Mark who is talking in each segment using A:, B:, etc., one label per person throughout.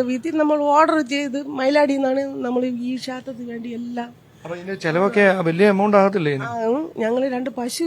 A: വീട്ടിൽ നമ്മൾ ഓർഡർ ചെയ്ത് മൈലാടി നിന്നാണ് നമ്മൾ ഈ ക്ഷേത്രത്തിന് വേണ്ടി എല്ലാം
B: അപ്പൊ ഇതിന്റെ ചെലവൊക്കെ വലിയ എമൗണ്ട് ആകത്തില്ലേ?
A: ഞങ്ങൾ രണ്ട് പശു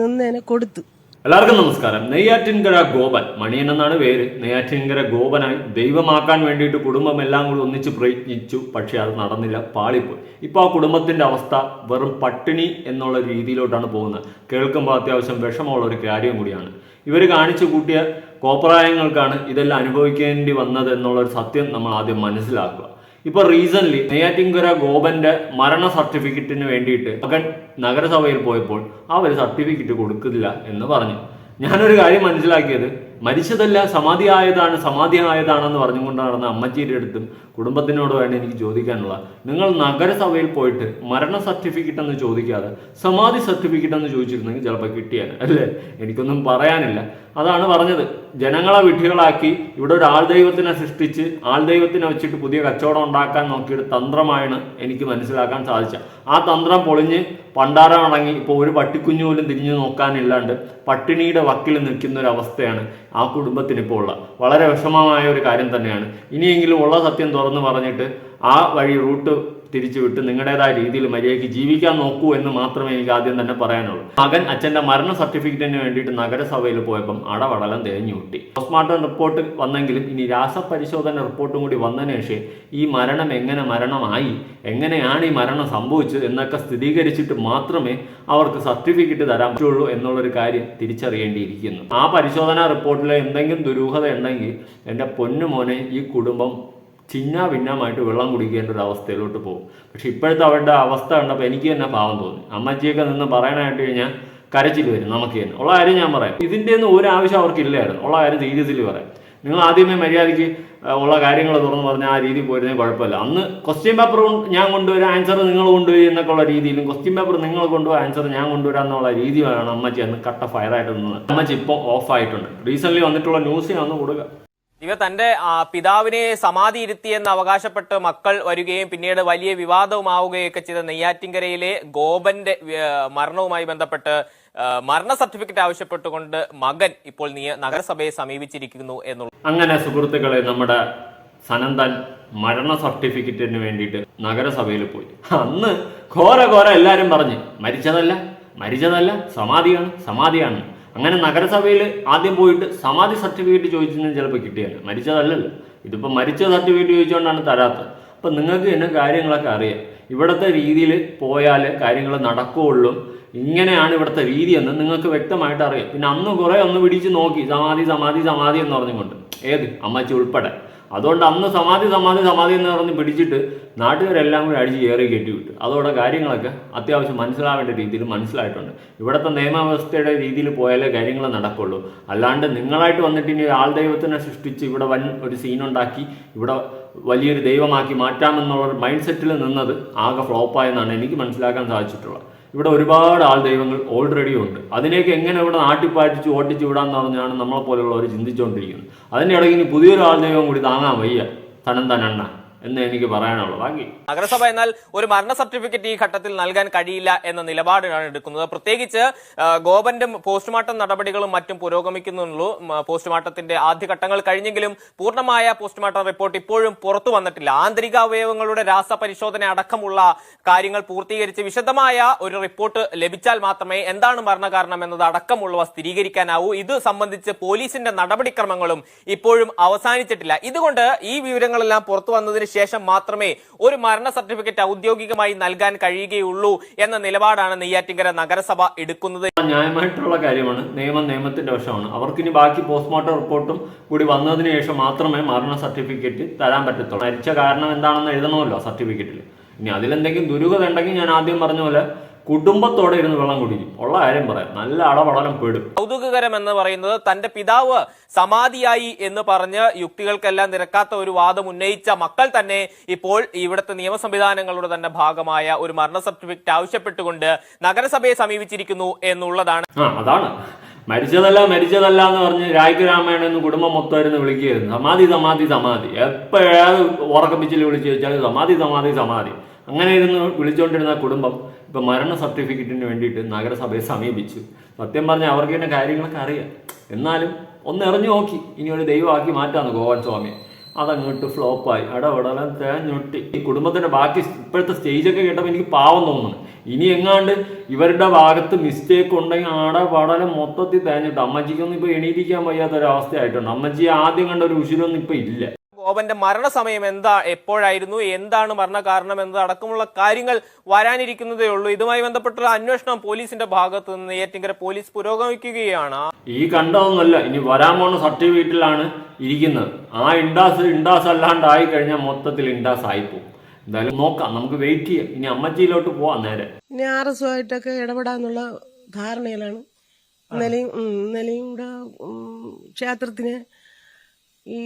A: നിന്നതിനെ കൊടുത്തു.
C: എല്ലാവർക്കും നമസ്കാരം. നെയ്യാറ്റിൻകര ഗോപൻ മണിയൻ എന്നാണ് പേര്. നെയ്യാറ്റിൻകര ഗോപനായി ദൈവമാക്കാൻ വേണ്ടിയിട്ട് കുടുംബം എല്ലാം കൂടി ഒന്നിച്ച് പ്രയത്നിച്ചു. പക്ഷെ അത് നടന്നില്ല പാളിപ്പോയി. ഇപ്പോൾ ആ കുടുംബത്തിന്റെ അവസ്ഥ വെറും പട്ടിണി എന്നുള്ള രീതിയിലോട്ടാണ് പോകുന്നത്. കേൾക്കുമ്പോൾ അത്യാവശ്യം വിഷമമുള്ള ഒരു കാര്യം കൂടിയാണ്. ഇവർ കാണിച്ചു കൂട്ടിയ കോപ്രായങ്ങൾക്കാണ് ഇതെല്ലാം അനുഭവിക്കേണ്ടി വന്നത് എന്നുള്ള ഒരു സത്യം നമ്മൾ ആദ്യം മനസ്സിലാക്കുക. ഇപ്പൊ റീസൺലി നെയ്യാറ്റിൻകര ഗോപന്റെ മരണ സർട്ടിഫിക്കറ്റിന് വേണ്ടിയിട്ട് മകൻ നഗരസഭയിൽ പോയപ്പോൾ ആ ഒരു സർട്ടിഫിക്കറ്റ് കൊടുക്കില്ല എന്ന് പറഞ്ഞു. ഞാനൊരു കാര്യം മനസ്സിലാക്കിയത് മരിച്ചതല്ല സമാധി ആയതാണ് സമാധി ആയതാണെന്ന് പറഞ്ഞുകൊണ്ട് നടന്ന അമ്മച്ചിയുടെ അടുത്തും കുടുംബത്തിനോട് വേണം എനിക്ക് ചോദിക്കാനുള്ള നിങ്ങൾ നഗരസഭയിൽ പോയിട്ട് മരണ സർട്ടിഫിക്കറ്റ് എന്ന് ചോദിക്കാതെ സമാധി സർട്ടിഫിക്കറ്റ് എന്ന് ചോദിച്ചിരുന്നെങ്കിൽ ചിലപ്പോൾ കിട്ടിയാണ് അല്ലേ? എനിക്കൊന്നും പറയാനില്ല. അതാണ് പറഞ്ഞത്. ജനങ്ങളെ വിഡ്ഢികളാക്കി ഇവിടെ ഒരു ആൾ ദൈവത്തിനെ സൃഷ്ടിച്ച് ആൾ ദൈവത്തിനെ വെച്ചിട്ട് പുതിയ കച്ചവടം ഉണ്ടാക്കാൻ നോക്കിയൊരു തന്ത്രമായാണ് എനിക്ക് മനസ്സിലാക്കാൻ സാധിച്ചത്. ആ തന്ത്രം പൊളിഞ്ഞ് പണ്ടാരം അടങ്ങി ഇപ്പോൾ ഒരു പട്ടിക്കുഞ്ഞു പോലും തിരിഞ്ഞു നോക്കാനില്ലാണ്ട് പട്ടിണിയുടെ വക്കിൽ നിൽക്കുന്ന ഒരു അവസ്ഥയാണ് ആ കുടുംബത്തിന് ഇപ്പോൾ ഉള്ള വളരെ വിഷമമായ ഒരു കാര്യം തന്നെയാണ്. ഇനിയെങ്കിലും ഉള്ള സത്യം തുറന്നു പറഞ്ഞിട്ട് ആ വഴി റൂട്ട് തിരിച്ചു വിട്ട് നിങ്ങളുടേതായ രീതിയിൽ മര്യാദയ്ക്ക് ജീവിക്കാൻ നോക്കൂ എന്ന് മാത്രമേ എനിക്ക് ആദ്യം തന്നെ പറയാനുള്ളൂ. മകൻ അച്ഛന്റെ മരണ സർട്ടിഫിക്കറ്റിന് വേണ്ടിയിട്ട് നഗരസഭയിൽ പോയപ്പം അടവടലം തേഞ്ഞു കിട്ടി. പോസ്റ്റ്മോർട്ടം റിപ്പോർട്ട് വന്നെങ്കിലും ഇനി രാസപരിശോധന റിപ്പോർട്ടും കൂടി വന്നതിന് ശേഷം ഈ മരണം എങ്ങനെ മരണമായി എങ്ങനെയാണ് ഈ മരണം സംഭവിച്ചത് എന്നൊക്കെ സ്ഥിരീകരിച്ചിട്ട് മാത്രമേ അവർക്ക് സർട്ടിഫിക്കറ്റ് തരാൻ പറ്റുള്ളൂ എന്നുള്ളൊരു കാര്യം തിരിച്ചറിയേണ്ടിയിരിക്കുന്നു. ആ പരിശോധനാ റിപ്പോർട്ടിൽ എന്തെങ്കിലും ദുരൂഹത ഉണ്ടെങ്കിൽ എന്റെ പൊന്നുമോനെ ഈ കുടുംബം ചിന്ന ഭിന്നമായിട്ട് വെള്ളം കുടിക്കേണ്ട ഒരു അവസ്ഥയിലോട്ട് പോകും. പക്ഷെ ഇപ്പോഴത്തെ അവരുടെ അവസ്ഥ കണ്ടപ്പോൾ എനിക്ക് തന്നെ പാവം തോന്നി. അമ്മച്ചിയൊക്കെ നിന്ന് പറയാനായിട്ട് കഴിഞ്ഞാൽ കരച്ചിൽ വരും നമുക്ക് തന്നെ. ഉള്ള കാര്യം ഞാൻ പറയാം. ഇതിന്റെ ഒന്നും ഒരു ആവശ്യം അവർക്കില്ലായിരുന്നു. ഉള്ള കാര്യം സീരിയസിൽ പറയാം. നിങ്ങൾ ആദ്യമേ മര്യാദയ്ക്ക് ഉള്ള കാര്യങ്ങൾ തുറന്ന് പറഞ്ഞാൽ ആ രീതിയിൽ പോയിരുന്നെങ്കിൽ കുഴപ്പമില്ല. അന്ന് ക്വസ്റ്റ്യൻ പേപ്പർ ഞാൻ കൊണ്ടുവരും ആൻസർ നിങ്ങൾ കൊണ്ടുപോയി എന്നൊക്കെ ഉള്ള രീതിയിലും ക്വസ്റ്റ്യൻ പേപ്പർ നിങ്ങൾ കൊണ്ടുപോയി ആൻസർ ഞാൻ കൊണ്ടുവരാം എന്നുള്ള രീതിയിലാണ് അമ്മച്ചി അന്ന് കട്ട ഫയറായിട്ട് നിന്നത്. അമ്മച്ചി ഇപ്പോൾ ഓഫായിട്ടുണ്ട് റീസെന്റ് വന്നിട്ടുള്ള ന്യൂസ് ഞാൻ ഒന്ന് കൊടുക്കുക
D: ഇവ തന്റെ പിതാവിനെ സമാധി ഇരുത്തിയെന്ന് അവകാശപ്പെട്ട് മക്കൾ വരികയും പിന്നീട് വലിയ വിവാദവുമാവുകയൊക്കെ ചെയ്ത നെയ്യാറ്റിൻകരയിലെ ഗോപന്റെ മരണവുമായി ബന്ധപ്പെട്ട് മരണ സർട്ടിഫിക്കറ്റ് ആവശ്യപ്പെട്ടുകൊണ്ട് മകൻ ഇപ്പോൾ നഗരസഭയെ സമീപിച്ചിരിക്കുന്നു എന്നുള്ളത്
C: അങ്ങനെ സുഹൃത്തുക്കളെ നമ്മുടെ സനന്ദൻ മരണ സർട്ടിഫിക്കറ്റിന് വേണ്ടിയിട്ട് നഗരസഭയിൽ പോയി. അന്ന് ഘോര ഘോര എല്ലാവരും പറഞ്ഞു മരിച്ചതല്ല മരിച്ചതല്ല സമാധിയാണ് സമാധിയാണ്. അങ്ങനെ നഗരസഭയിൽ ആദ്യം പോയിട്ട് സമാധി സർട്ടിഫിക്കറ്റ് ചോദിച്ചതിന് ചിലപ്പോൾ കിട്ടിയാണ് മരിച്ചതല്ലല്ലോ. ഇതിപ്പോൾ മരിച്ച സർട്ടിഫിക്കറ്റ് ചോദിച്ചുകൊണ്ടാണ് തരാത്തത്. അപ്പം നിങ്ങൾക്ക് എന്നെ കാര്യങ്ങളൊക്കെ അറിയാം. ഇവിടുത്തെ രീതിയിൽ പോയാൽ കാര്യങ്ങൾ നടക്കുകയുള്ളൂ ഇങ്ങനെയാണ് ഇവിടുത്തെ രീതി എന്ന് നിങ്ങൾക്ക് വ്യക്തമായിട്ട് അറിയാം. പിന്നെ അന്ന് കുറേ ഒന്ന് പിടിച്ച് നോക്കി. സമാധി സമാധി സമാധി എന്ന് പറഞ്ഞുകൊണ്ട്. ഏത്? അമ്മച്ചി ഉൾപ്പെടെ. അതുകൊണ്ട് അന്ന് സമാധി സമാധി സമാധി എന്ന് പറഞ്ഞ് പിടിച്ചിട്ട് നാട്ടുകാരെല്ലാം കൂടി അടിച്ച് കയറി കയറ്റി വിട്ടു. അതോടെ കാര്യങ്ങളൊക്കെ അത്യാവശ്യം മനസ്സിലാവേണ്ട രീതിയിൽ മനസ്സിലായിട്ടുണ്ട്. ഇവിടുത്തെ നിയമവ്യവസ്ഥയുടെ രീതിയിൽ പോയാലേ കാര്യങ്ങൾ നടക്കുള്ളൂ. അല്ലാണ്ട് നിങ്ങളായിട്ട് വന്നിട്ട് ഇനി ആൾ ദൈവത്തിനെ സൃഷ്ടിച്ച് ഇവിടെ വൻ ഒരു സീനുണ്ടാക്കി ഇവിടെ വലിയൊരു ദൈവമാക്കി മാറ്റാമെന്നുള്ള മൈൻഡ് സെറ്റിൽ നിന്നത് ആകെ ഫ്ലോപ്പായെന്നാണ് എനിക്ക് മനസ്സിലാക്കാൻ സാധിച്ചിട്ടുള്ളത്. ഇവിടെ ഒരുപാട് ആൾ ദൈവങ്ങൾ ഓൾറെഡി ഉണ്ട്. അതിനേക്ക് എങ്ങനെ ഇവിടെ നാട്ടിപ്പാറ്റിച്ച് ഓട്ടിച്ച് വിടാന്ന് പറഞ്ഞാണ് പോലെയുള്ളവർ ചിന്തിച്ചുകൊണ്ടിരിക്കുന്നത് അതിന്റെ ഇടയ്ക്ക് ഇനി പുതിയൊരു ആൾ ദൈവം കൂടി താങ്ങാൻ വയ്യ. തനം തനണ്ണ. എന്ന് എനിക്ക് പറയാനുള്ളൂ. ബാക്കി
D: നഗരസഭ എന്നാൽ ഒരു മരണ സർട്ടിഫിക്കറ്റ് ഈ ഘട്ടത്തിൽ നൽകാൻ കഴിയില്ല എന്ന നിലപാടാണ് എടുക്കുന്നത്. പ്രത്യേകിച്ച് ഗോപന്റെ പോസ്റ്റ്മോർട്ടം നടപടികളും മറ്റും പുരോഗമിക്കുന്നുള്ളൂ. പോസ്റ്റ്മോർട്ടത്തിന്റെ ആദ്യഘട്ടങ്ങൾ കഴിഞ്ഞെങ്കിലും പൂർണമായ പോസ്റ്റ്മോർട്ടം റിപ്പോർട്ട് ഇപ്പോഴും പുറത്തു വന്നിട്ടില്ല. ആന്തരിക അവയവങ്ങളുടെ രാസപരിശോധന അടക്കമുള്ള കാര്യങ്ങൾ പൂർത്തീകരിച്ച് വിശദമായ ഒരു റിപ്പോർട്ട് ലഭിച്ചാൽ മാത്രമേ എന്താണ് മരണകാരണം എന്നത് അടക്കമുള്ളവ സ്ഥിരീകരിക്കാനാവൂ. ഇത് സംബന്ധിച്ച് പോലീസിന്റെ നടപടിക്രമങ്ങളും ഇപ്പോഴും അവസാനിച്ചിട്ടില്ല. ഇതുകൊണ്ട് ഈ വിവരങ്ങളെല്ലാം പുറത്തു വന്നതിന് ശേഷം മാത്രമേ ഒരു മരണ സർട്ടിഫിക്കറ്റ് ഔദ്യോഗികമായി നൽകാൻ കഴിയുകയുള്ളൂ എന്ന നിലപാടാണ് നെയ്യാറ്റിങ്കര നഗരസഭ എടുക്കുന്നത്.
C: ന്യായമായിട്ടുള്ള കാര്യമാണ്. നിയമം നിയമത്തിന്റെ വശമാണ്. അവർക്കിനി ബാക്കി പോസ്റ്റ്മോർട്ടം റിപ്പോർട്ടും കൂടി വന്നതിന് ശേഷം മാത്രമേ മരണ സർട്ടിഫിക്കറ്റ് തരാൻ പറ്റത്തുള്ളൂ. മരിച്ച കാരണം എന്താണെന്ന് എഴുതണമല്ലോ സർട്ടിഫിക്കറ്റിൽ ഇനി അതിലെന്തെങ്കിലും ദുരൂഹത ഉണ്ടെങ്കിൽ ഞാൻ ആദ്യം പറഞ്ഞ പോലെ കുടുംബത്തോടെ ഇരുന്ന് വെള്ളം കുടിക്കും. ഉള്ള കാര്യം പറയാം. നല്ല അടപടലം പെടും.
D: കൗതുകകരം എന്ന് പറയുന്നത് തന്റെ പിതാവ് സമാധിയായി എന്ന് പറഞ്ഞ് യുക്തികൾക്കെല്ലാം നിരക്കാത്ത ഒരു വാദം ഉന്നയിച്ച മക്കൾ തന്നെ ഇപ്പോൾ ഇവിടുത്തെ നിയമ സംവിധാനങ്ങളുടെ തന്നെ ഭാഗമായ ഒരു മരണ സർട്ടിഫിക്കറ്റ് ആവശ്യപ്പെട്ടുകൊണ്ട് നഗരസഭയെ സമീപിച്ചിരിക്കുന്നു എന്നുള്ളതാണ്.
C: ആ അതാണ്. മരിച്ചതല്ല മരിച്ചതല്ല എന്ന് പറഞ്ഞ് രായ്ക്ക് രാമായണം എന്ന് കുടുംബം മൊത്തം ഇരുന്ന് വിളിക്കുകയായിരുന്നു. സമാധി സമാധി സമാധി. എപ്പോഴേത് ഉറക്കപ്പിച്ചിൽ വിളിച്ചു ചോദിച്ചാൽ സമാധി സമാധി സമാധി. അങ്ങനെ ഇരുന്ന് വിളിച്ചുകൊണ്ടിരുന്ന കുടുംബം ഇപ്പൊ മരണ സർട്ടിഫിക്കറ്റിന് വേണ്ടിയിട്ട് നഗരസഭയെ സമീപിച്ചു. സത്യം പറഞ്ഞാൽ അവർക്ക് തന്നെ കാര്യങ്ങളൊക്കെ അറിയാം. എന്നാലും ഒന്ന് എറിഞ്ഞു നോക്കി. ഇനി ഒരു ദൈവമാക്കി മാറ്റാന്ന് ഗോവൻ സ്വാമി. അതങ്ങോട്ട് ഫ്ലോപ്പായി അടപടലം തേഞ്ഞൊട്ടി. ഈ കുടുംബത്തിന്റെ ബാക്കി ഇപ്പോഴത്തെ സ്റ്റേജൊക്കെ കേട്ടപ്പോൾ എനിക്ക് പാവം തോന്നുന്നു. ഇനി എങ്ങാണ്ട് ഇവരുടെ ഭാഗത്ത് മിസ്റ്റേക്ക് ഉണ്ടെങ്കിൽ ആടെ പടലം മൊത്തത്തിൽ തേഞ്ഞിട്ട്. അമ്മച്ചിക്കൊന്നും ഇപ്പൊ എണീറ്റിക്കാൻ വയ്യാത്ത അവസ്ഥയായിട്ടുണ്ട് അമ്മച്ചി ആദ്യം കണ്ട ഒരു ഉശിരൊന്നും ഇപ്പൊ ഇല്ല.
D: ഗോപന്റെ മരണസമയം എന്താ എപ്പോഴായിരുന്നു എന്താണ് മരണകാരണം എന്നതടക്കമുള്ള കാര്യങ്ങൾ വരാനിരിക്കുന്നതേ ഉള്ളൂ. ഇതുമായി ബന്ധപ്പെട്ടുള്ള അന്വേഷണം പോലീസിന്റെ ഭാഗത്ത് നിന്ന് നെയ്യാറ്റിങ്കര പോലീസ് പുരോഗമിക്കുകയാണ്.
C: ഈ കണ്ടതൊന്നുമല്ല ഇനി വരാൻ പോണ സർട്ടിഫിക്കറ്റിലാണ് ഇരിക്കുന്നത്. ആ ഇൻഡാസ് ഇൻഡാസ് അല്ലാണ്ടായി കഴിഞ്ഞാൽ മൊത്തത്തിൽ ഇൻഡാസ് ആയിപ്പോവും എന്തായാലും നോക്കാം നമുക്ക് വെയിറ്റ് ചെയ്യാം. ഇനി അമ്മച്ചിയിലോട്ട് പോവാം നേരെ.
A: ഇനി ആർ എസ് ആയിട്ടൊക്കെ ഇടപെടാന്നുള്ള ധാരണയിലാണ്. ഇന്നലെയും ഇന്നലെയും ഇവിടെ ക്ഷേത്രത്തിന് ഈ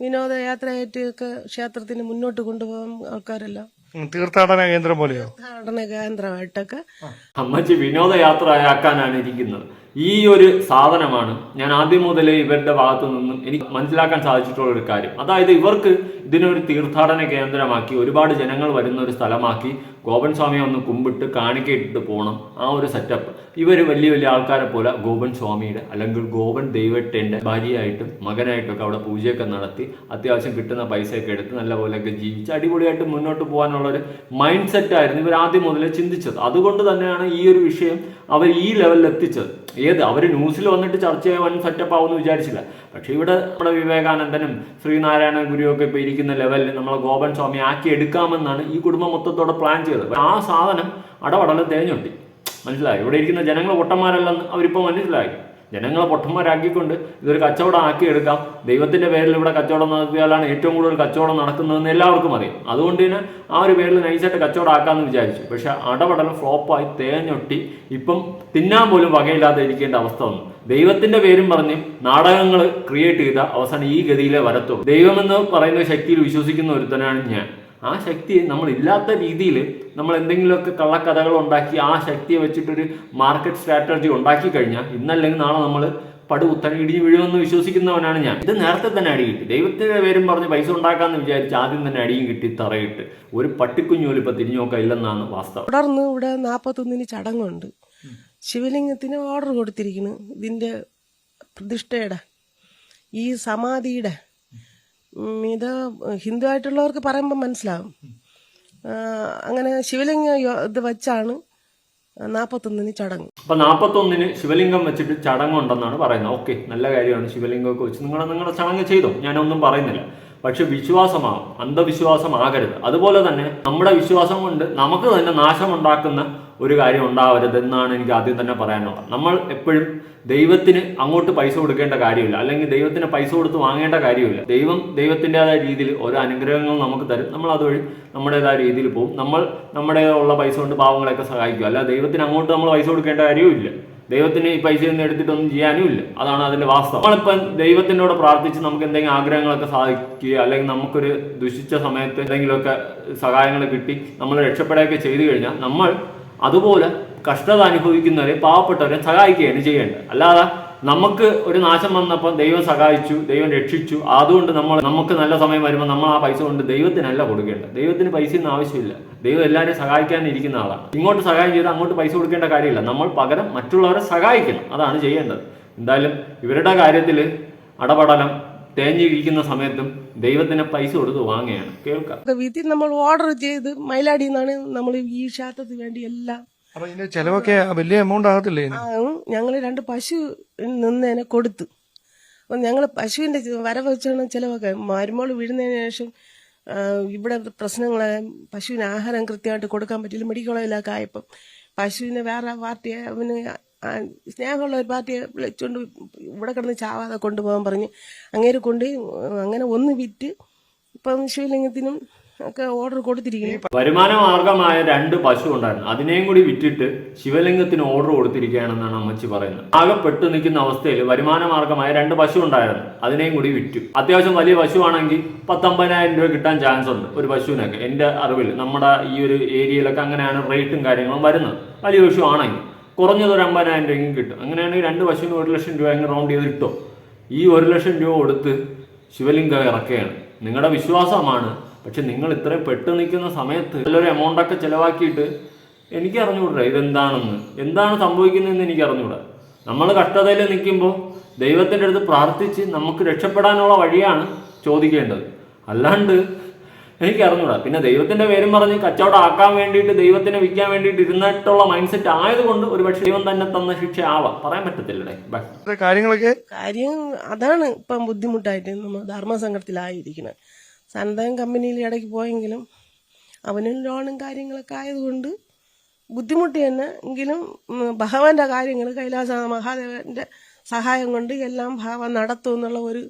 A: ഉം, വിനോദയാത്രയായിട്ട് ഒക്കെ ക്ഷേത്രത്തിന് മുന്നോട്ട് കൊണ്ടുപോകാൻ ആൾക്കാരെല്ലാം
B: തീർത്ഥാടന കേന്ദ്രം പോലെയോ?
A: തീർത്ഥാടന കേന്ദ്രമായിട്ടൊക്കെ
C: അമ്മച്ചി വിനോദയാത്രയാക്കാനാണ് ഇരിക്കുന്നത്. ഈ ഒരു സാധനമാണ് ഞാൻ ആദ്യം മുതലേ ഇവരുടെ ഭാഗത്തു നിന്നും എനിക്ക് മനസ്സിലാക്കാൻ സാധിച്ചിട്ടുള്ള ഒരു കാര്യം. അതായത് ഇവർക്ക് ഇതിനൊരു തീർത്ഥാടന കേന്ദ്രമാക്കി ഒരുപാട് ജനങ്ങൾ വരുന്ന ഒരു സ്ഥലമാക്കി ഗോപൻ സ്വാമിയെ ഒന്ന് കുമ്പിട്ട് കാണിക്കയിട്ടിട്ട് പോകണം ആ ഒരു സെറ്റപ്പ് ഇവർ വലിയ വലിയ ആൾക്കാരെ പോലെ ഗോപൻ സ്വാമിയുടെ അല്ലെങ്കിൽ ഗോപൻ ദൈവട്ടേന്റെ ഭാര്യയായിട്ടും മകനായിട്ടും ഒക്കെ അവിടെ പൂജയൊക്കെ നടത്തി അത്യാവശ്യം കിട്ടുന്ന പൈസയൊക്കെ എടുത്ത് നല്ല പോലെയൊക്കെ ജീവിച്ച് അടിപൊളിയായിട്ട് മുന്നോട്ട് പോകാനുള്ള ഒരു മൈൻഡ് സെറ്റ് ആയിരുന്നു ഇവർ ആദ്യം മുതലേ ചിന്തിച്ചത്. അതുകൊണ്ട് തന്നെയാണ് ഈ ഒരു വിഷയം അവർ ഈ ലെവലിൽ എത്തിച്ചത്. ഏത്? അവർ ന്യൂസിൽ വന്നിട്ട് ചർച്ച ചെയ്യാൻ സെറ്റപ്പ് ആവുമെന്ന് വിചാരിച്ചില്ല. പക്ഷേ ഇവിടെ നമ്മുടെ വിവേകാനന്ദനും ശ്രീനാരായണ ഗുരുവൊക്കെ ഇപ്പോൾ ഇരിക്കുന്ന ലെവലിൽ നമ്മളെ ഗോപൻ സ്വാമി ആക്കി എടുക്കാമെന്നാണ് ഈ കുടുംബം മൊത്തത്തോടെ പ്ലാൻ ചെയ്തത്. ആ സാധനം അടപടലം തേഞ്ഞുണ്ടി മനസ്സിലായി? ഇവിടെ ഇരിക്കുന്ന ജനങ്ങൾ പൊട്ടന്മാരല്ലെന്ന് അവരിപ്പോൾ മനസ്സിലായി. ജനങ്ങളെ പൊട്ടന്മാരാക്കിക്കൊണ്ട് ഇതൊരു കച്ചവടം ആക്കി എടുക്കാം. ദൈവത്തിന്റെ പേരിൽ ഇവിടെ കച്ചവടം നടത്തിയാലാണ് ഏറ്റവും കൂടുതൽ കച്ചവടം നടക്കുന്നതെന്ന് എല്ലാവർക്കും അറിയാം. അതുകൊണ്ട് തന്നെ ആ ഒരു പേരിൽ നൈസായിട്ട് കച്ചവടം ആക്കാമെന്ന് വിചാരിച്ചു. പക്ഷെ അടപടലം ഫ്ലോപ്പായി തേഞ്ഞൊട്ടി ഇപ്പം തിന്നാൻ പോലും വകയില്ലാതെ ഇരിക്കേണ്ട അവസ്ഥ വന്നു. ദൈവത്തിന്റെ പേരും പറഞ്ഞ് നാടകങ്ങൾ ക്രിയേറ്റ് ചെയ്ത അവസാനം ഈ ഗതിയിലെ വരത്തു. ദൈവമെന്ന് പറയുന്ന ശക്തിയിൽ വിശ്വസിക്കുന്ന ഒരുത്തനാണ് ഞാൻ. ആ ശക്തി നമ്മൾ ഇല്ലാത്ത രീതിയിൽ നമ്മൾ എന്തെങ്കിലുമൊക്കെ കള്ളക്കഥകൾ ഉണ്ടാക്കി ആ ശക്തിയെ വെച്ചിട്ടൊരു മാർക്കറ്റ് സ്ട്രാറ്റജി ഉണ്ടാക്കി കഴിഞ്ഞാൽ ഇന്നല്ലെങ്കിൽ നാളെ നമ്മൾ പടു കുത്തനെ ഇടിഞ്ഞ് വീഴുമെന്ന് വിശ്വസിക്കുന്നവനാണ് ഞാൻ. ഇത് നേരത്തെ തന്നെ അടി കിട്ടി. ദൈവത്തിന്റെ പേരും പറഞ്ഞ് പൈസ ഉണ്ടാക്കാന്ന് വിചാരിച്ച് ആദ്യം തന്നെ അടിയും കിട്ടി തറയിട്ട്. ഒരു പട്ടിക്കുഞ്ഞോലും ഇപ്പൊ തിരിഞ്ഞു നോക്കാൻ ഇല്ലെന്നാണ് വാസ്തവം.
A: തുടർന്ന് ഇവിടെ നാൽപ്പത്തൊന്നിന് ചടങ്ങുണ്ട്. ശിവലിംഗത്തിന് ഓർഡർ കൊടുത്തിരിക്കുന്നു. ഇതിന്റെ പ്രതിഷ്ഠയുടെ ഈ സമാധിയുടെ. ഇത് ഹിന്ദു ആയിട്ടുള്ളവർക്ക് പറയുമ്പോൾ മനസ്സിലാവും. അങ്ങനെ ശിവലിംഗ ഇത് വെച്ചാണ് നാൽപ്പത്തൊന്നിന് ചടങ്ങ്.
C: അപ്പൊ നാൽപ്പത്തൊന്നിന് ശിവലിംഗം വെച്ചിട്ട് ചടങ്ങുണ്ടെന്നാണ് പറയുന്നത്. ഓക്കെ നല്ല കാര്യമാണ് ശിവലിംഗമൊക്കെ വെച്ച്. നിങ്ങൾ നിങ്ങളുടെ ചടങ്ങ് ചെയ്തോ? ഞാനൊന്നും പറയുന്നില്ല. പക്ഷെ വിശ്വാസമാകും അന്ധവിശ്വാസമാകരുത് അതുപോലെ തന്നെ നമ്മുടെ വിശ്വാസം കൊണ്ട് നമുക്ക് തന്നെ നാശമുണ്ടാക്കുന്ന ഒരു കാര്യം ഉണ്ടാവരുത് എന്നാണ് എനിക്ക് ആദ്യം തന്നെ പറയാനുള്ളത്. നമ്മൾ എപ്പോഴും ദൈവത്തിന് അങ്ങോട്ട് പൈസ കൊടുക്കേണ്ട കാര്യമില്ല. അല്ലെങ്കിൽ ദൈവത്തിന് പൈസ കൊടുത്ത് വാങ്ങേണ്ട കാര്യമില്ല. ദൈവം ദൈവത്തിന്റെതായ രീതിയിൽ ഓരോ അനുഗ്രഹങ്ങൾ നമുക്ക് തരും. നമ്മൾ അതുവഴി നമ്മുടേതായ രീതിയിൽ പോകും. നമ്മൾ നമ്മുടെ ഉള്ള പൈസ കൊണ്ട് പാവങ്ങളെയൊക്കെ സഹായിക്കും. അല്ല ദൈവത്തിന് അങ്ങോട്ട് നമ്മൾ പൈസ കൊടുക്കേണ്ട കാര്യവുമില്ല ദൈവത്തിന് ഈ പൈസ ഒന്നും എടുത്തിട്ടൊന്നും ചെയ്യാനും ഇല്ല. അതാണ് അതിന്റെ വാസ്തവം. നമ്മളിപ്പം ദൈവത്തിനോട് പ്രാർത്ഥിച്ച് നമുക്ക് എന്തെങ്കിലും ആഗ്രഹങ്ങളൊക്കെ സാധിക്കുക അല്ലെങ്കിൽ നമുക്കൊരു ദുഷിച്ച സമയത്ത് എന്തെങ്കിലുമൊക്കെ സഹായങ്ങൾ കിട്ടി നമ്മൾ രക്ഷപ്പെടുകയൊക്കെ ചെയ്തു കഴിഞ്ഞാൽ നമ്മൾ അതുപോലെ കഷ്ടത അനുഭവിക്കുന്നവരെ പാവപ്പെട്ടവരെ സഹായിക്കുകയാണ് ചെയ്യേണ്ടത്. അല്ലാതെ നമുക്ക് ഒരു നാശം വന്നപ്പോൾ ദൈവം സഹായിച്ചു ദൈവം രക്ഷിച്ചു അതുകൊണ്ട് നമ്മൾ നമുക്ക് നല്ല സമയം വരുമ്പോൾ നമ്മൾ ആ പൈസ കൊണ്ട് ദൈവത്തിനല്ല കൊടുക്കേണ്ടത്. ദൈവത്തിന് പൈസയൊന്നും ആവശ്യമില്ല. ദൈവം എല്ലാവരെയും സഹായിക്കാനിരിക്കുന്ന ആളാണ്. ഇങ്ങോട്ട് സഹായം ചെയ്ത് അങ്ങോട്ട് പൈസ കൊടുക്കേണ്ട കാര്യമില്ല. നമ്മൾ പകരം മറ്റുള്ളവരെ സഹായിക്കണം. അതാണ് ചെയ്യേണ്ടത്. എന്തായാലും ഇവരുടെ കാര്യത്തിൽ അടപടലം തേഞ്ഞിരിക്കുന്ന സമയത്തും ദൈവത്തിന് പൈസ കൊടുത്ത് വാങ്ങുകയാണ്. കേൾക്കാം.
A: വീട്ടിൽ നമ്മൾ ഓർഡർ ചെയ്ത് മൈലാടിയിൽ നിന്നാണ് നമ്മൾ ഈ ക്ഷേത്രത്തിന് വേണ്ടി എല്ലാം
B: അപ്പൊ ഇതിന്റെ ചെലവൊക്കെ വലിയ എമൗണ്ട് ആകത്തില്ലേ?
A: ഞങ്ങൾ രണ്ട് പശു നിന്നതിനെ കൊടുത്തു. അപ്പം ഞങ്ങൾ പശുവിന്റെ വരവ് വെച്ചാണ് ചിലവൊക്കെ. മരുമോൾ വീഴുന്നതിന് ശേഷം ഇവിടെ പ്രശ്നങ്ങളെ പശുവിന് ആഹാരം കൃത്യമായിട്ട് കൊടുക്കാൻ പറ്റില്ല. മെഡിക്കൽ കോളേജിലൊക്കെ ആയപ്പം പശുവിനെ വേറെ പാർട്ടിയെ അവന് സ്നേഹമുള്ള ഒരു പാർട്ടിയെ വിളിച്ചുകൊണ്ട് ഇവിടെ കിടന്ന് ചാവാതെ കൊണ്ടുപോകാൻ പറഞ്ഞ് അങ്ങേര് കൊണ്ട് അങ്ങനെ ഒന്ന് വിറ്റ് ഇപ്പം ശിവലിംഗത്തിനും ഒക്കെ ഓർഡർ കൊടുത്തിരിക്കുന്നു.
C: വരുമാന മാർഗമായ രണ്ട് പശു ഉണ്ടായിരുന്നു. അതിനെയും കൂടി വിറ്റിട്ട് ശിവലിംഗത്തിന് ഓർഡർ കൊടുത്തിരിക്കുകയാണെന്നാണ് അമ്മച്ചി പറയുന്നത്. ആകെ പെട്ടു നിൽക്കുന്ന അവസ്ഥയിൽ വരുമാന മാർഗമായ രണ്ട് പശു ഉണ്ടായിരുന്നു. അതിനെയും കൂടി വിറ്റു. അത്യാവശ്യം വലിയ പശുവാണെങ്കിൽ പത്തൊമ്പതിനായിരം രൂപ കിട്ടാൻ ചാൻസ് ഉണ്ട് ഒരു പശുവിനൊക്കെ. എന്റെ അറിവിൽ നമ്മുടെ ഈ ഒരു ഏരിയയിലൊക്കെ അങ്ങനെയാണ് റേറ്റും കാര്യങ്ങളും വരുന്നത്. വലിയ പശു ആണെങ്കിൽ കുറഞ്ഞത് ഒരു അമ്പതിനായിരം രൂപയെങ്കിലും കിട്ടും. അങ്ങനെയാണെങ്കിൽ രണ്ട് പശുവിന് ഒരു ലക്ഷം രൂപ അങ്ങ് റൗണ്ട് ചെയ്ത് കിട്ടും ഈ ഒരു ലക്ഷം രൂപ കൊടുത്ത് ശിവലിംഗം ഇറക്കുകയാണ്. നിങ്ങളുടെ വിശ്വാസമാണ്. പക്ഷെ നിങ്ങൾ ഇത്രയും പെട്ടു നിൽക്കുന്ന സമയത്ത് നല്ലൊരു എമൗണ്ടൊക്കെ ചിലവാക്കിയിട്ട് എനിക്ക് അറിഞ്ഞുകൂടാ ഇതെന്താണെന്ന്. എന്താണ് സംഭവിക്കുന്നതെന്ന് എനിക്ക് അറിഞ്ഞുകൂടാ നമ്മൾ കഷ്ടതയിൽ നിൽക്കുമ്പോൾ ദൈവത്തിന്റെ അടുത്ത് പ്രാർത്ഥിച്ച് നമുക്ക് രക്ഷപ്പെടാനുള്ള വഴിയാണ് ചോദിക്കേണ്ടത്. അല്ലാണ്ട് എനിക്ക് അറിഞ്ഞൂടാ പിന്നെ ദൈവത്തിന്റെ പേരും പറഞ്ഞ് കച്ചവടം ആക്കാൻ വേണ്ടിയിട്ട് ദൈവത്തിനെ വിൽക്കാൻ വേണ്ടിയിട്ട് ഇരുന്നിട്ടുള്ള മൈൻഡ് സെറ്റ് ആയതുകൊണ്ട് ഒരു പക്ഷേ ദൈവം തന്നെ തന്ന ശിക്ഷ ആവാം. പറയാൻ
B: പറ്റത്തില്ലേ കാര്യങ്ങളൊക്കെ?
A: കാര്യം അതാണ് ഇപ്പം ബുദ്ധിമുട്ടായിട്ട് നമ്മൾ ധർമ്മസംഘത്തിലായിരിക്കുന്നത് സന്തകം കമ്പനിയിൽ ഇടയ്ക്ക് പോയെങ്കിലും അവനും ലോണും കാര്യങ്ങളൊക്കെ ആയതുകൊണ്ട് ബുദ്ധിമുട്ട് തന്നെ. എങ്കിലും ഭഗവാന്റെ കാര്യങ്ങൾ കൈലാസ മഹാദേവന്റെ സഹായം കൊണ്ട് എല്ലാം ഭഗവാൻ നടത്തും എന്നുള്ള ഒരു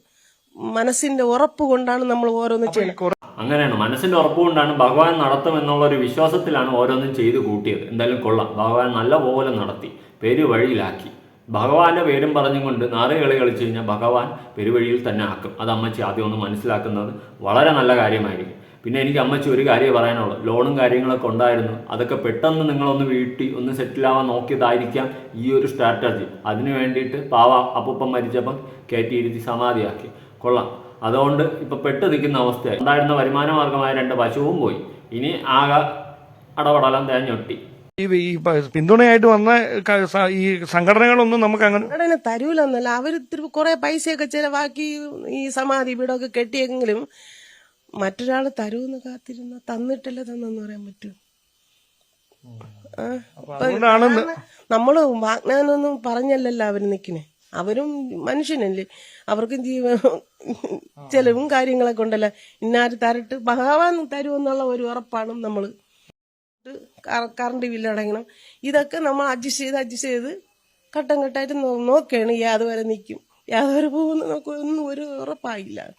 A: മനസ്സിന്റെ ഉറപ്പ് കൊണ്ടാണ് നമ്മൾ ഓരോന്ന് ചെയ്യുന്നത്
C: അങ്ങനെയാണ്. മനസ്സിന്റെ ഉറപ്പുകൊണ്ടാണ് ഭഗവാൻ നടത്തും എന്നുള്ളൊരു വിശ്വാസത്തിലാണ് ഓരോന്നും ചെയ്ത് കൂട്ടിയത്. എന്തായാലും കൊള്ളാം. ഭഗവാൻ നല്ല പോലെ നടത്തി പേര് വഴിയിലാക്കി ഭഗവാന്റെ പേരും പറഞ്ഞുകൊണ്ട് നാറ് കളി കളിച്ചു കഴിഞ്ഞാൽ ഭഗവാൻ പെരുവഴിയിൽ തന്നെ ആക്കും. അത് അമ്മച്ചി ആദ്യം ഒന്ന് മനസ്സിലാക്കുന്നത് വളരെ നല്ല കാര്യമായിരിക്കും. പിന്നെ എനിക്ക് അമ്മച്ചി ഒരു കാര്യം പറയാനുള്ളൂ. ലോണും കാര്യങ്ങളൊക്കെ ഉണ്ടായിരുന്നു. അതൊക്കെ പെട്ടെന്ന് നിങ്ങളൊന്ന് വീട്ടി ഒന്ന് സെറ്റിലാവാൻ നോക്കിയതായിരിക്കാം ഈ ഒരു സ്ട്രാറ്റജി അതിന് വേണ്ടിയിട്ട് പാവ അപ്പൂപ്പം മരിച്ചപ്പം കയറ്റിയിരുത്തി സമാധിയാക്കി. കൊള്ളാം. അതുകൊണ്ട് ഇപ്പൊ പെട്ട് നിൽക്കുന്ന അവസ്ഥയായി. ഉണ്ടായിരുന്ന വരുമാന മാർഗമായ രണ്ട് പശുവും പോയി. ഇനി ആകെ അടപടലം തേഞ്ഞൊട്ടി.
B: ഈ പിന്തുണയായിട്ട് വന്ന ഈ സംഘടനകളൊന്നും നമുക്ക് അങ്ങനെ
A: സംഘടന തരൂലെന്നല്ല. അവർ ഇത്തിരി കുറെ പൈസയൊക്കെ ചിലവാക്കി ഈ സമാധി വീടൊക്കെ കെട്ടിയെങ്കിലും മറ്റൊരാൾ തരൂന്ന് കാത്തിരുന്ന തന്നിട്ടല്ലേ തന്നെന്ന് പറയാൻ പറ്റൂ. നമ്മൾ വാഗ്ദാനമൊന്നും പറഞ്ഞല്ലല്ലോ അവർ നിക്കണേ അവരും മനുഷ്യനല്ലേ? അവർക്കും ജീവ ചെലവും കാര്യങ്ങളൊക്കെ ഉണ്ടല്ലോ. ഇന്നാര് തരട്ട്? ഭഗവാൻ തരുമെന്നുള്ള ഒരു ഉറപ്പാണ് നമ്മൾ കറ- കറണ്ട് ബില്ല് അടയ്ക്കണം. ഇതൊക്കെ നമ്മൾ അഡ്ജസ്റ്റ് ചെയ്ത് അഡ്ജസ്റ്റ് ചെയ്ത് ഘട്ടം ഘട്ടമായിട്ട് നോക്കുകയാണ്. യാതൊരു നിൽക്കും യാതൊരു പോകുന്ന നമുക്ക് ഒന്നും ഒരു ഉറപ്പായില്ല.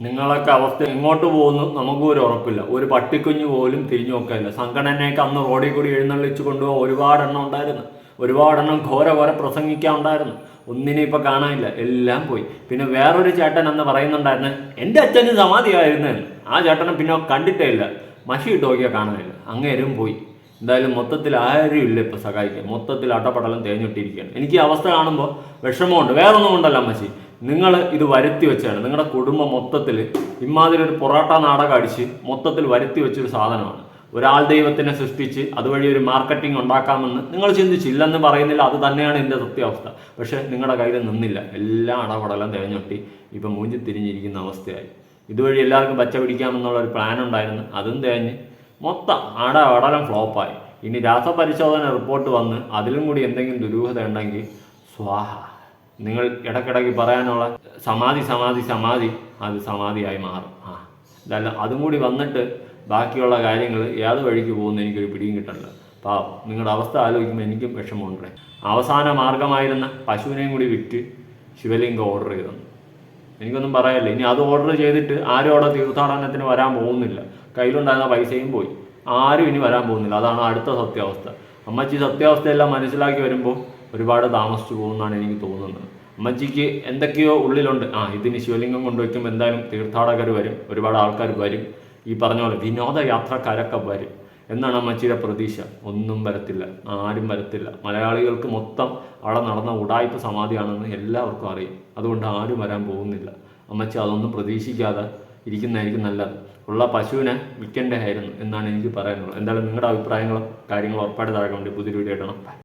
C: നിങ്ങളൊക്കെ അവസ്ഥ എങ്ങോട്ട് പോകുന്നു. നമുക്കും ഒരു ഉറപ്പില്ല. ഒരു പട്ടിക്കുഞ്ഞു പോലും തിരിഞ്ഞു നോക്കാനില്ല. സംഘടനയൊക്കെ അന്ന് റോഡിൽ കൂടി എഴുന്നള്ളിച്ച് കൊണ്ടുപോകാൻ ഒരുപാട് എണ്ണം ഉണ്ടായിരുന്നു. ഒരുപാടെണ്ണം ഘോര ഘോര പ്രസംഗിക്കാൻ ഉണ്ടായിരുന്നു ഒന്നിനെ ഇപ്പൊ കാണാനില്ല. എല്ലാം പോയി. പിന്നെ വേറൊരു ചേട്ടൻ അന്ന് പറയുന്നുണ്ടായിരുന്നു എന്റെ അച്ഛന് സമാധിയായിരുന്നു ആ ചേട്ടനെ പിന്നെ കണ്ടിട്ടേ ഇല്ല. മഷി ഇട്ട് നോക്കിയാൽ കാണാനില്ല അങ്ങേരും പോയി. എന്തായാലും മൊത്തത്തിൽ ആരും ഇല്ല ഇപ്പൊ സഹായിക്കാൻ മൊത്തത്തിൽ അട്ടപ്പടലം തേഞ്ഞിട്ടിരിക്കുകയാണ്. എനിക്ക് ഈ അവസ്ഥ കാണുമ്പോൾ വിഷമമുണ്ട്. വേറൊന്നും കൊണ്ടല്ല മഷി നിങ്ങൾ ഇത് വരുത്തി വെച്ചാണ്. നിങ്ങളുടെ കുടുംബം മൊത്തത്തിൽ ഇമാതിരി ഒരു പൊറാട്ട നാടകം അടിച്ച് മൊത്തത്തിൽ വരുത്തി വെച്ചൊരു സാധനമാണ്. ഒരാൾ ദൈവത്തിനെ സൃഷ്ടിച്ച് അതുവഴി ഒരു മാർക്കറ്റിംഗ് ഉണ്ടാക്കാമെന്ന് നിങ്ങൾ ചിന്തിച്ചില്ലെന്ന് പറയുന്നില്ല. അത് തന്നെയാണ് എന്റെ സത്യാവസ്ഥ. പക്ഷേ നിങ്ങളുടെ കയ്യിൽ നിന്നില്ല. എല്ലാ അടപടലം തിരഞ്ഞൊട്ടി ഇപ്പം മൂഞ്ചി തിരിഞ്ഞിരിക്കുന്ന അവസ്ഥയായി. ഇതുവഴി എല്ലാവർക്കും പച്ച പിടിക്കാമെന്നുള്ള ഒരു പ്ലാൻ ഉണ്ടായിരുന്നു. അതും തേഞ്ഞ് മൊത്തം അട അടലം ഫ്ലോപ്പായി ഇനി രാസപരിശോധന റിപ്പോർട്ട് വന്ന് അതിലും കൂടി എന്തെങ്കിലും ദുരൂഹത ഉണ്ടെങ്കിൽ സ്വാഹ. നിങ്ങൾ ഇടയ്ക്കിടയ്ക്ക് പറയാനുള്ള സമാധി സമാധി സമാധി അത് സമാധിയായി മാറും. ആ ഇതല്ല അതും കൂടി വന്നിട്ട് ബാക്കിയുള്ള കാര്യങ്ങൾ ഏത് വഴിക്ക് പോകുന്ന എനിക്കൊരു പിടിയും കിട്ടണില്ല. പാവം. നിങ്ങളുടെ അവസ്ഥ ആലോചിക്കുമ്പോൾ എനിക്കും വിഷമമുണ്ട്. അവസാന മാർഗമായിരുന്ന പശുവിനെയും കൂടി വിറ്റ് ശിവലിംഗം ഓർഡർ ചെയ്തു എനിക്കൊന്നും പറയാനില്ല. ഇനി അത് ഓർഡർ ചെയ്തിട്ട് ആരും അവിടെ തീർത്ഥാടനത്തിന് വരാൻ പോകുന്നില്ല. കയ്യിലുണ്ടായിരുന്ന പൈസയും പോയി. ആരും ഇനി വരാൻ പോകുന്നില്ല. അതാണ് അടുത്ത സത്യാവസ്ഥ. അമ്മച്ചി സത്യാവസ്ഥയെല്ലാം മനസ്സിലാക്കി വരുമ്പോൾ ഒരുപാട് താമസിച്ചു പോകുമെന്നാണ് എനിക്ക് തോന്നുന്നത്. അമ്മച്ചിക്ക് എന്തൊക്കെയോ ഉള്ളിലുണ്ട്. ആ ഇതിന് ശിവലിംഗം കൊണ്ടുവയ്ക്കുമ്പോൾ എന്തായാലും തീർത്ഥാടകർ വരും. ഒരുപാട് ആൾക്കാർ വരും. ഈ പറഞ്ഞ പോലെ വിനോദയാത്രക്കാരൊക്കെ വരും. എന്നാണ് അമ്മച്ചിയുടെ പ്രതീക്ഷ. ഒന്നും വരത്തില്ല. ആരും വരത്തില്ല. മലയാളികൾക്ക് മൊത്തം അവിടെ നടന്ന ഉടായ്പ സമാധിയാണെന്ന് എല്ലാവർക്കും അറിയും. അതുകൊണ്ട് ആരും വരാൻ പോകുന്നില്ല. അമ്മച്ചി അതൊന്നും പ്രതീക്ഷിക്കാതെ ഇരിക്കുന്നതായിരിക്കും നല്ലത്. ഉള്ള പശുവിനെ വിൽക്കേണ്ടതായിരുന്നു എന്നാണ് എനിക്ക് പറയാനുള്ളത്. എന്തായാലും നിങ്ങളുടെ അഭിപ്രായങ്ങളും കാര്യങ്ങളും ഉറപ്പായിട്ട് താഴെ കൊണ്ട് പുതിയ വീഡിയോ ഇടണം